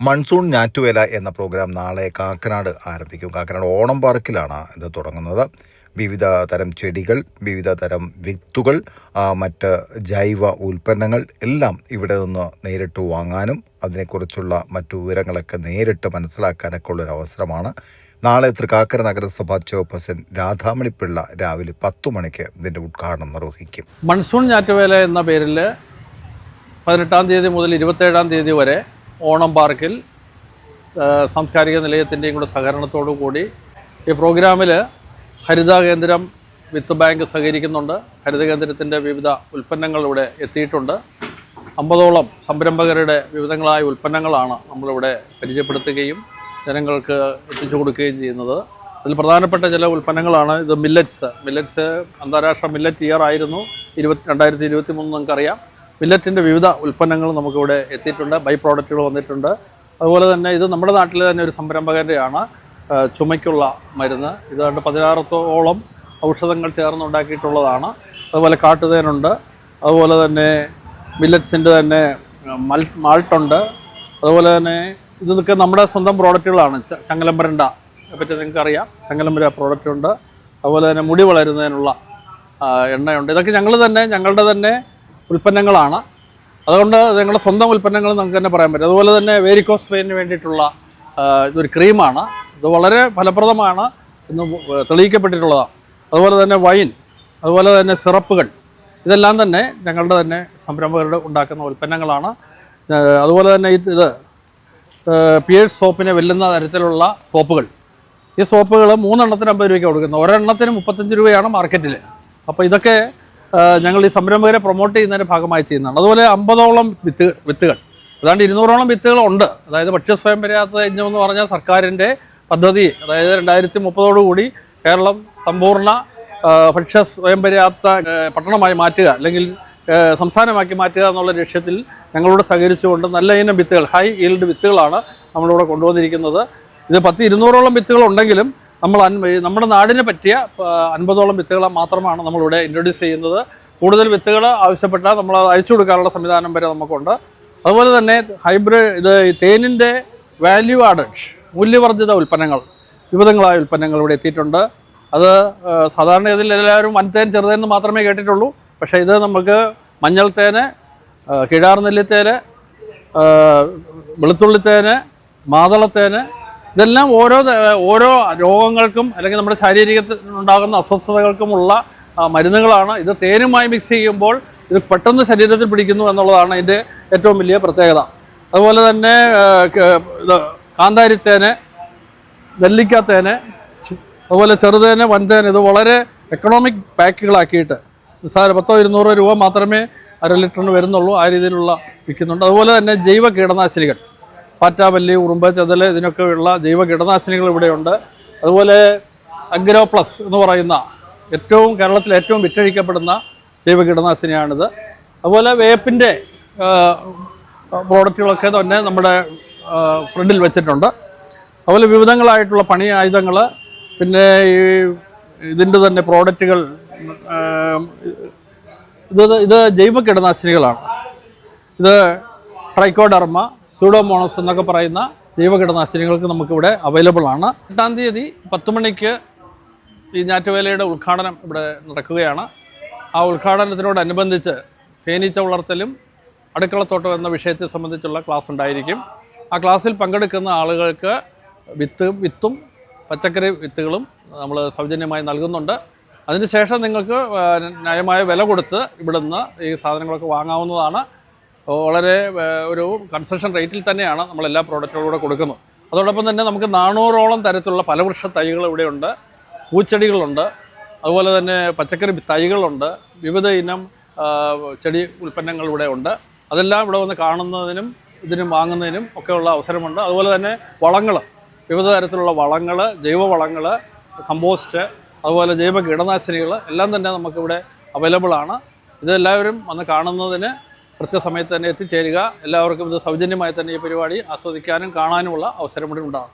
Monsoon ഞാറ്റുവേല എന്ന programme നാളെ കാക്കനാട് ആരംഭിക്കും. കാക്കനാട് ഓണം പാർക്കിലാണ് ഇത് തുടങ്ങുന്നത്. വിവിധ തരം ചെടികൾ വിവിധ തരം വിത്തുകൾ മറ്റ് ജൈവ ഉൽപ്പന്നങ്ങൾ എല്ലാം ഇവിടെ നിന്ന് നേരിട്ട് വാങ്ങാനും അതിനെക്കുറിച്ചുള്ള മറ്റു വിവരങ്ങളൊക്കെ നേരിട്ട് മനസ്സിലാക്കാനൊക്കെ ഉള്ളൊരു അവസരമാണ്. നാളെ തൃക്കാക്കര നഗരസഭാ ചെയർപേഴ്സൺ രാധാമണിപ്പിള്ള രാവിലെ പത്തു മണിക്ക് ഇതിന്റെ ഉദ്ഘാടനം നിർവഹിക്കും. മൺസൂൺ ഞാറ്റുവേല എന്ന പേരിൽ പതിനെട്ടാം തീയതി മുതൽ ഇരുപത്തേഴാം തീയതി വരെ ഓണം പാർക്കിൽ സാംസ്കാരിക നിലയത്തിന്റെയും കൂടെ സഹകരണത്തോടു കൂടി ഈ പ്രോഗ്രാമിൽ ഹരിത കേന്ദ്രം വിത്ത് ബാങ്ക് സഹകരിക്കുന്നുണ്ട്. ഹരിത കേന്ദ്രത്തിന്റെ വിവിധ ഉൽപ്പന്നങ്ങൾ ഇവിടെ എത്തിയിട്ടുണ്ട്. അമ്പതോളം സംരംഭകരുടെ വിവിധങ്ങളായ ഉൽപ്പന്നങ്ങളാണ് നമ്മളിവിടെ പരിചയപ്പെടുത്തുകയും ജനങ്ങൾക്ക് എത്തിച്ചു കൊടുക്കുകയും ചെയ്യുന്നത്. അതിൽ പ്രധാനപ്പെട്ട ചില ഉൽപ്പന്നങ്ങളാണ് ഇത് മില്ലറ്റ്സ്. മില്ലറ്റ്സ് അന്താരാഷ്ട്ര മില്ലറ്റ് ഇയർ ആയിരുന്നു. ഇരുപത്തി രണ്ടായിരത്തി ഇരുപത്തി മൂന്ന് നിങ്ങൾക്കറിയാം മില്ലറ്റിന്റെ വിവിധ ഉൽപ്പന്നങ്ങൾ നമുക്കിവിടെ എത്തിയിട്ടുണ്ട് ബൈ പ്രോഡക്റ്റുകൾ വന്നിട്ടുണ്ട്. അതുപോലെ തന്നെ ഇത് നമ്മുടെ നാട്ടിലെ തന്നെ ഒരു സംരംഭകന്റെയാണ് ചുമയ്ക്കുള്ള മരുന്ന്. ഇതാണ്ട് പതിനാറത്തോളം ഔഷധങ്ങൾ ചേർന്നുണ്ടാക്കിയിട്ടുള്ളതാണ്. അതുപോലെ കാട്ടുതേനുണ്ട് അതുപോലെ തന്നെ മില്ലറ്റ്സിന്റെ തന്നെ മൽ മാൾട്ടുണ്ട്. അതുപോലെ തന്നെ ഇതൊക്കെ നമ്മുടെ സ്വന്തം പ്രോഡക്റ്റുകളാണ്. ചങ്ങലമ്പരണ്ട പറ്റി നിങ്ങൾക്കറിയാം. ചങ്ങലമ്പര പ്രോഡക്റ്റ് ഉണ്ട് അതുപോലെ തന്നെ മുടി വളരുന്നതിനുള്ള എണ്ണയുണ്ട്. ഇതൊക്കെ ഞങ്ങൾ തന്നെ ഞങ്ങളുടെ തന്നെ ഉൽപ്പന്നങ്ങളാണ്. അതുകൊണ്ട് ഞങ്ങളുടെ സ്വന്തം ഉൽപ്പന്നങ്ങൾ നമുക്ക് തന്നെ പറയാൻ പറ്റും. അതുപോലെ തന്നെ വേരിക്കോസ് വെയിന് വേണ്ടിയിട്ടുള്ള ഇതൊരു ക്രീമാണ് ഇത് വളരെ ഫലപ്രദമാണ് എന്ന് തെളിയിക്കപ്പെട്ടിട്ടുള്ളതാണ്. അതുപോലെ തന്നെ വൈൻ അതുപോലെ തന്നെ സിറപ്പുകൾ. ഇതെല്ലാം തന്നെ ഞങ്ങളുടെ തന്നെ സംരംഭകരുടെ ഉണ്ടാക്കുന്ന ഉൽപ്പന്നങ്ങളാണ്. അതുപോലെ തന്നെ ഇത് പിയേഴ്സ് സോപ്പിനെ വെല്ലുന്ന തരത്തിലുള്ള സോപ്പുകൾ ഈ സോപ്പുകൾ മൂന്നെണ്ണത്തിന് അമ്പത് രൂപയ്ക്ക് കൊടുക്കുന്നത്. ഒരെണ്ണത്തിന് മുപ്പത്തഞ്ച് രൂപയാണ് മാർക്കറ്റിൽ അപ്പോൾ ഇതൊക്കെ ഞങ്ങൾ ഈ സംരംഭകരെ പ്രൊമോട്ട് ചെയ്യുന്നതിന്റെ ഭാഗമായി ചെയ്യുന്നതാണ്. അതുപോലെ അമ്പതോളം വിത്ത് വിത്തുകൾ. ഏതാണ്ട് ഇരുന്നൂറോളം വിത്തുകളുണ്ട്. അതായത് ഭക്ഷ്യ സ്വയം പര്യാപ്ത യജ്ഞം എന്ന് പറഞ്ഞാൽ സർക്കാരിന്റെ പദ്ധതി അതായത് രണ്ടായിരത്തി മുപ്പതോടുകൂടി കേരളം സമ്പൂർണ ഭക്ഷ്യ സ്വയം പര്യാപ്ത പട്ടണമായി മാറ്റുക അല്ലെങ്കിൽ സംസ്ഥാനമാക്കി മാറ്റുക എന്നുള്ള ലക്ഷ്യത്തിൽ ഞങ്ങളോട് സഹകരിച്ചുകൊണ്ട് നല്ല ഇനം വിത്തുകൾ ഹൈ ഈൽഡ് വിത്തുകളാണ് നമ്മളിവിടെ കൊണ്ടുവന്നിരിക്കുന്നത്. ഇത് പത്ത് ഇരുന്നൂറോളം വിത്തുകൾ ഉണ്ടെങ്കിലും നമ്മൾ നമ്മുടെ നാടിനെ പറ്റിയ അൻപതോളം വിത്തുകളെ മാത്രമാണ് നമ്മളിവിടെ ഇൻട്രൊഡ്യൂസ് ചെയ്യുന്നത്. കൂടുതൽ വിത്തുകൾ ആവശ്യപ്പെട്ടാൽ നമ്മൾ അയച്ചു കൊടുക്കാനുള്ള സംവിധാനം വരെ നമുക്കുണ്ട്. അതുപോലെ തന്നെ ഹൈബ്രിഡ് ഇത് തേനിന്റെ വാല്യൂ ആഡഡ് മൂല്യവർദ്ധിത ഉൽപ്പന്നങ്ങൾ വിവിധങ്ങളായ ഉൽപ്പന്നങ്ങൾ ഇവിടെ എത്തിയിട്ടുണ്ട്. അത് സാധാരണ ഇതിൽ എല്ലാവരും വൻതേൻ ചെറുതേൻ എന്ന് മാത്രമേ കേട്ടിട്ടുള്ളൂ. പക്ഷേ ഇത് നമുക്ക് മഞ്ഞൾ തേന് കിഴാർ നെല്ലിത്തേന് വെളുത്തുള്ളിത്തേന് മാതളത്തേന് ഇതെല്ലാം ഓരോ ഓരോ രോഗങ്ങൾക്കും അല്ലെങ്കിൽ നമ്മുടെ ശാരീരികത്തിൽ ഉണ്ടാകുന്ന അസ്വസ്ഥതകൾക്കുമുള്ള മരുന്നുകളാണ്. ഇത് തേനുമായി മിക്സ് ചെയ്യുമ്പോൾ ഇത് പെട്ടെന്ന് ശരീരത്തിൽ പിടിക്കുന്നു എന്നുള്ളതാണ് ഇതിന്റെ ഏറ്റവും വലിയ പ്രത്യേകത. അതുപോലെ തന്നെ കാന്താരിത്തേന് നെല്ലിക്കാത്തേന് അതുപോലെ ചെറുതേന് വൻതേന് ഇത് വളരെ എക്കണോമിക് പാക്കുകളാക്കിയിട്ട് നിസ്സാര പത്തോ ഇരുന്നൂറോ രൂപ മാത്രമേ അര ലിറ്ററിന് വരുന്നുള്ളൂ ആ രീതിയിലുള്ള വിൽക്കുന്നുണ്ട്. അതുപോലെ തന്നെ ജൈവ കീടനാശിനികൾ. പാറ്റാവല്ലി ഉറുമ്പ് ചെതൽ ഇതിനൊക്കെയുള്ള ജൈവ കീടനാശിനികൾ ഇവിടെയുണ്ട്. അതുപോലെ അഗ്രോ പ്ലസ് എന്ന് പറയുന്ന ഏറ്റവും കേരളത്തിൽ ഏറ്റവും വിറ്റഴിക്കപ്പെടുന്ന ജൈവ കീടനാശിനിയാണിത്. അതുപോലെ വേപ്പിന്റെ പ്രോഡക്റ്റുകളൊക്കെ തന്നെ നമ്മുടെ ഫ്രണ്ടിൽ വെച്ചിട്ടുണ്ട്. അതുപോലെ വിവിധങ്ങളായിട്ടുള്ള പണി ആയുധങ്ങൾ പിന്നെ ഈ ഇതിന്റെ തന്നെ പ്രോഡക്റ്റുകൾ ഇത് ഇത് ജൈവ കീടനാശിനികളാണ്. ഇത് ട്രൈക്കോഡർമ സൂഡോമോണസ് എന്നൊക്കെ പറയുന്ന ജൈവ കീടനാശിനികൾക്ക് നമുക്കിവിടെ അവൈലബിൾ ആണ്. എട്ടാം തീയതി പത്ത് മണിക്ക് ഈ ഞാറ്റുവേലയുടെ ഉദ്ഘാടനം ഇവിടെ നടക്കുകയാണ്. ആ ഉദ്ഘാടനത്തിനോടനുബന്ധിച്ച് തേനീച്ച വളർത്തലും അടുക്കളത്തോട്ടം എന്ന വിഷയത്തെ സംബന്ധിച്ചുള്ള ക്ലാസ് ഉണ്ടായിരിക്കും. ആ ക്ലാസ്സിൽ പങ്കെടുക്കുന്ന ആളുകൾക്ക് വിത്ത് വിത്തും പച്ചക്കറി വിത്തുകളും നമ്മൾ സൗജന്യമായി നൽകുന്നുണ്ട്. അതിനുശേഷം നിങ്ങൾക്ക് ന്യായമായ വില കൊടുത്ത് ഇവിടുന്ന് ഈ സാധനങ്ങളൊക്കെ വാങ്ങാവുന്നതാണ്. വളരെ ഒരു കൺസെഷൻ റേറ്റിൽ തന്നെയാണ് നമ്മൾ എല്ലാ പ്രോഡക്റ്റുകളും കൂടെ കൊടുക്കുന്നത്. അതോടൊപ്പം തന്നെ നമുക്ക് നാനൂറോളം തരത്തിലുള്ള ഫലവൃക്ഷ തൈകൾ ഇവിടെയുണ്ട് പൂച്ചെടികളുണ്ട്. അതുപോലെ തന്നെ പച്ചക്കറി തൈകളുണ്ട്. വിവിധ ഇനം ചെടി ഉൽപ്പന്നങ്ങൾ ഇവിടെ ഉണ്ട്. അതെല്ലാം ഇവിടെ വന്ന് കാണുന്നതിനും ഇതിനും വാങ്ങുന്നതിനും ഒക്കെയുള്ള അവസരമുണ്ട്. അതുപോലെ തന്നെ വളങ്ങൾ. വിവിധ തരത്തിലുള്ള വളങ്ങൾ ജൈവ വളങ്ങൾ കമ്പോസ്റ്റ് അതുപോലെ ജൈവ കീടനാശിനികൾ എല്ലാം തന്നെ നമുക്കിവിടെ അവൈലബിൾ ആണ്. ഇതെല്ലാവരും വന്ന് കാണുന്നതിന് കൃത്യസമയത്ത് തന്നെ എത്തിച്ചേരുക. എല്ലാവർക്കും ഇത് സൗജന്യമായി തന്നെ ഈ പരിപാടി ആസ്വദിക്കാനും കാണാനുമുള്ള അവസരം ഇവിടെ ഉണ്ടാകും.